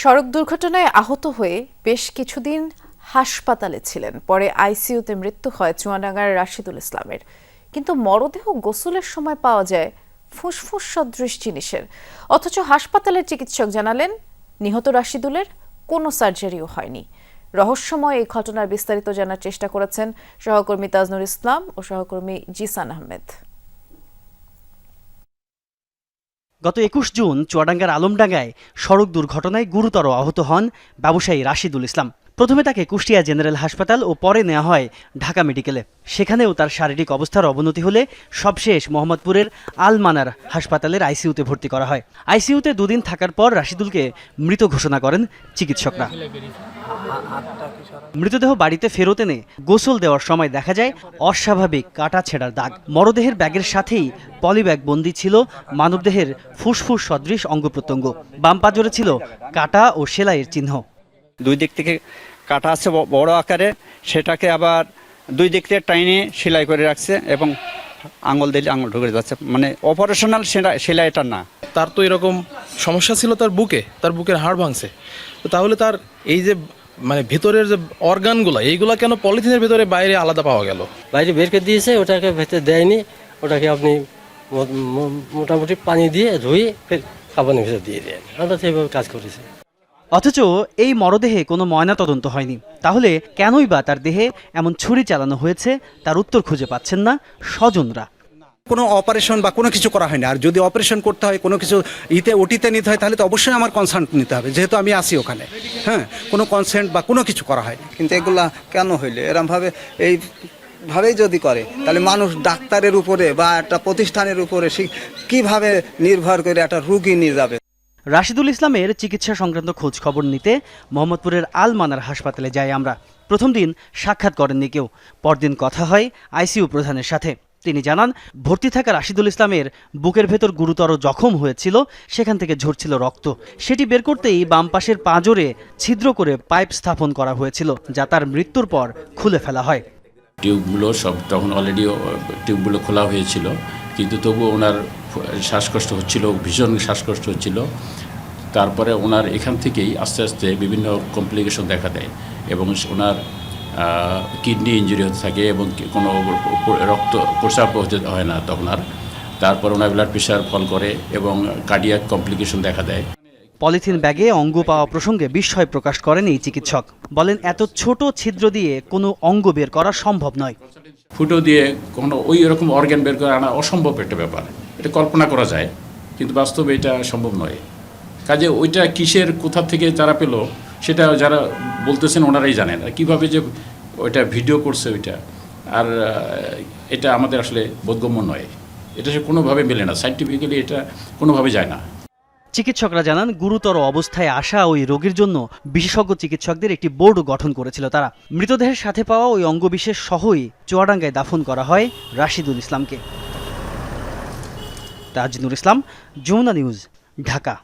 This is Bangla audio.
সড়ক দুর্ঘটনায় আহত হয়ে বেশ কিছুদিন হাসপাতালে ছিলেন। পরে আইসিইউতে মৃত্যু হয় চুয়াডাঙ্গার রাশিদুল ইসলামের। কিন্তু মরদেহ গোসলের সময় পাওয়া যায় ফুসফুস সদৃশ জিনিসের অথচ হাসপাতালের চিকিৎসক জানালেন, নিহত রাশিদুলের কোনো সার্জারিও হয়নি। রহস্যময় এই ঘটনার বিস্তারিত জানার চেষ্টা করেছেন সহকর্মী তাজনুর ইসলাম ও সহকর্মী জিসান আহমেদ। গত একুশ জুন চুয়াডাঙ্গার আলমডাঙ্গায় সড়ক দুর্ঘটনায় গুরুতর আহত হন ব্যবসায়ী রাশিদুল ইসলাম। প্রথমে তাকে কুষ্টিয়া জেনারেল হাসপাতাল ও পরে নেওয়া হয় ঢাকা মেডিকেলে। সেখানেও তার শারীরিক অবস্থার অবনতি হলে সবশেষ মোহাম্মদপুরের আলমানার হাসপাতালের আইসিইউতে ভর্তি করা হয়। আইসিইউতে দুদিন থাকার পর রাশিদুলকে মৃত ঘোষণা করেন চিকিৎসকরা। মৃতদেহ বাড়িতে ফেরত এনে গোসল দেওয়ার সময় দেখা যায় অস্বাভাবিক কাটা ছেঁড়ার দাগ। মরদেহের ব্যাগের সাথেই পলিব্যাগ বন্দি ছিল মানবদেহের ফুসফুস সদৃশ অঙ্গ প্রত্যঙ্গ। বাম পাজরে ছিল কাটা ও সেলাইয়ের চিহ্ন। দুই দিক থেকে কাটা আছে বড় আকারে, সেটাকে আবার দুই দিক থেকে টাইনে সেলাই করে রাখছে এবং আঙুল দিলে আঙুল ঢুকে যাচ্ছে। মানে অপারেশনাল সেলাই এটা না। তার তো এরকম সমস্যা ছিল তার বুকে তার বুকের হাড় ভাঙছে। তো তাহলে তার এই যে মানে ভেতরের যে অর্গানগুলো এইগুলা কেন পলিথিনের ভেতরে বাইরে আলাদা পাওয়া গেল? বাইরে বের করে দিয়েছে ওটাকে ভেতরে দেয়নি ওটাকে আপনি মোটামুটি পানি দিয়ে ধুয়ে ফের কাপড়ের ভিতরে দিয়ে দেন। আমরা তো এইভাবে কাজ করেছি। অথচ এই মরদেহে কোনো ময়নাতদন্ত হয়নি। তাহলে কেনই বা তার দেহে এমন ছুরি চালানো হয়েছে তার উত্তর খুঁজে পাচ্ছেন না স্বজনরা। কোনো অপারেশন বা কোনো কিছু করা হয়নি। আর যদি অপারেশন করতে হয় কোনো কিছু ইতে ওটিতে নিতে হয় তাহলে তো অবশ্যই আমার কনসার্ট নিতে হবে যেহেতু আমি আসি ওখানে। হ্যাঁ কোনো কনসেন্ট বা কোনো কিছু করা হয়নি। কিন্তু এগুলা কেন হইলে? এরমভাবে এই ভাবেই যদি করে তাহলে মানুষ ডাক্তারের উপরে বা একটা প্রতিষ্ঠানের উপরে সে কীভাবে নির্ভর করে একটা রুগী নিয়ে যাবে? রাশিদুল ইসলামের চিকিৎসা সংক্রান্ত খোঁজ খবর নিতে মোহাম্মদপুরের আলমানার হাসপাতালে যাই আমরা। প্রথম দিন সাক্ষাৎ করেননি কেউ। পরদিন কথা হয় আইসিইউ প্রধানের সাথে। তিনি জানান, ভর্তি থাকা রাশিদুল ইসলামের বুকের ভেতর গুরুতর জখম হয়েছিল, সেখান থেকে ঝরছিল রক্ত। সেটি বের করতেই বাম পাশের পাঁজরে ছিদ্র করে পাইপ স্থাপন করা হয়েছিল, যা তার মৃত্যুর পর খুলে ফেলা হয়। টিউবগুলো সব তখন অলরেডি টিউবগুলো খোলা হয়েছিল, কিন্তু তবুও ওনার শ্বাসকষ্ট হচ্ছিল, ভীষণ শ্বাসকষ্ট হচ্ছিল। তারপরে ওনার এখান থেকেই আস্তে আস্তে বিভিন্ন কমপ্লিকেশন দেখা দেয় এবং ওনার কিডনি ইঞ্জুরি হতে থাকে এবং কোনো রক্ত প্রস্রাব হতে হয় না তখন আর। তারপর ওনার ব্লাড প্রেশার ফল করে এবং কার্ডিয়াক কমপ্লিকেশন দেখা দেয়। পলিথিন ব্যাগে অঙ্গ পাওয়া প্রসঙ্গে বিস্ময় প্রকাশ করেন এই চিকিৎসক। বলেন এত ছোট ছিদ্র দিয়ে কোনো অঙ্গ বের করা সম্ভব নয়। ফুটো দিয়ে কোনো ওই রকম অর্গ্যান বের করে আনা অসম্ভব একটা ব্যাপার। এটা কল্পনা করা যায় কিন্তু বাস্তবে এটা সম্ভব নয়। কাজে ওইটা কিসের, কোথা থেকে যারা পেল, সেটা যারা বলতেছেন ওনারাই জানেন। আর কীভাবে যে ওইটা ভিডিও করছে ওইটা, আর এটা আমাদের আসলে বোধগম্য নয়। এটা সে কোনোভাবে মেলে না। সাইন্টিফিক্যালি এটা কোনোভাবে যায় না। চিকিৎসকরা জানান, গুরুতর অবস্থায় আসা ওই রোগীর জন্য বিশেষজ্ঞ চিকিৎসকদের একটি বোর্ড গঠন করেছিল তারা। মৃতদেহের সাথে পাওয়া ওই অঙ্গবিশেষ সহই চুয়াডাঙ্গায় দাফন করা হয় রাশিদুল ইসলামকে। তাজনুর ইসলাম, যমুনা নিউজ, ঢাকা।